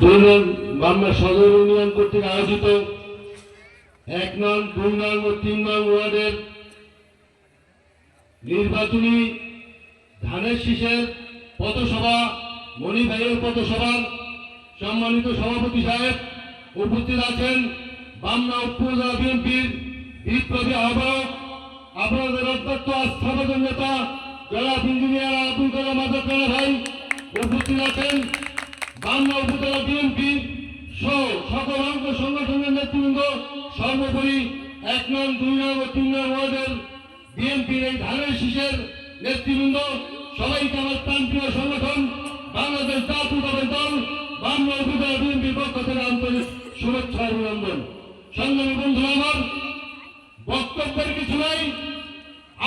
দুই বাংলা সদর ইউনিয়ন কর্তৃক আয়োজিত এক নং, দুই নং ও তিন নং ওয়ার্ডের নির্বাচনী ধানের শীষের পথসভা, মণি ভাইয়ের পথসভার সম্মানিত সভাপতি সাহেব উপস্থিত আছেন। বামনা উপজেলা বিএনপির বিপ্লবী আহ্বায়ক, আপনাদের অধ্যক্ষ, আস্থাভাজন নেতা, জনাব ইঞ্জিনিয়ার আব্দুল কালাম আজাদ ভাই উপস্থিত আছেন। উপজেলা বিএনপি সহ সকল অঙ্গ সংগঠনের নেতৃবৃন্দ, সর্বোপরি এক দুই নং ও তিন নং ওয়ার্ডের বিএনপির এই ধানের শীষের নেতৃবৃন্দ সংগঠন, বাংলাদেশ জাতীয়তাবাদী দল বাংলা উপজেলা বিএনপির পক্ষ থেকে আন্তরিক শুভেচ্ছা অভিনন্দন। সংগ্রামী বন্ধুরা আমার, বক্তব্যের কিছু নাই,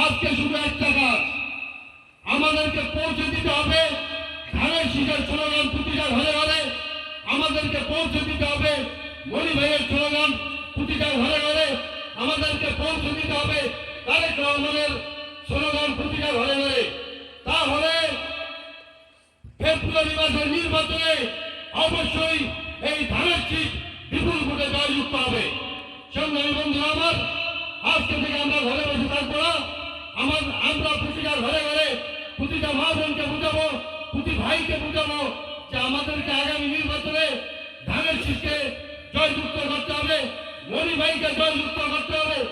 আজকে শুধু একটা কাজ। আমাদেরকে পৌঁছে দিতে হবে শীষের স্লোগান প্রতিটা ঘরে ঘরে আমাদেরকে পৌঁছে দিতে হবে। মণি ভাইয়ের স্লোগান প্রতিটা ঘরে ঘরে আমাদেরকে পৌঁছে দিতে হবে। তারেক রহমানের স্লোগান প্রতিটা ঘরে ঘরে তাহলে ফেব্রুয়ারি মাসের নির্বাচনে অবশ্যই এই ধানের শীষ বিপুল ভোটে জয়যুক্ত হবে। সংগ্রামী বন্ধু আমার, আজকে থেকে আমরা ঘরে বসে থাকব না। আমার, আমরা প্রতিটা ঘরে ঘরে প্রতিটা মা বোনকে বুঝাবো। ভাইকে বুঝাবো যে আমাদেরকে আগামী নির্বাচনে ধানের শীষকে জয়যুক্ত করতে হবে মণি ভাইকে জয়যুক্ত করতে হবে,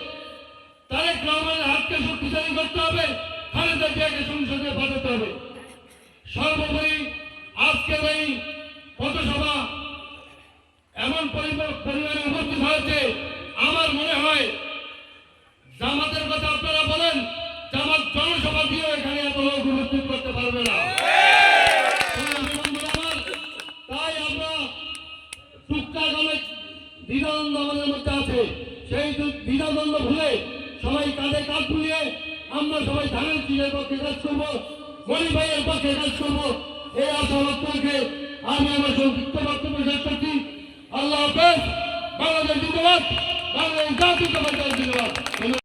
তারেক রহমানের হাতকে শক্তিশালী করতে হবে, খালেদা জিয়াকে সংসদে পাঠাতে হবে। সর্বোপরি আজকের এই পথসভা এমন পরিমাণ- দ্বিধাদ্বন্দ্ব আমাদের মধ্যে আছে। সেই দ্বিধাদ্বন্দ্ব ভুলে সবাই কাঁধে কাঁধ ভুলিয়ে আমরা সবাই ধানের চিনের পক্ষে কাজ করব গরিব ভাইয়ের পক্ষে কাজ করব। এই আশা বক্তব্যকে আমি আমার সংক্ষিপ্ত বক্তব্য শেষ করছি। আল্লাহ হাফেজ, বাংলাদেশ জিন্দাবাদ, বাংলাদেশ জাতীয় জিন্দাবাদ।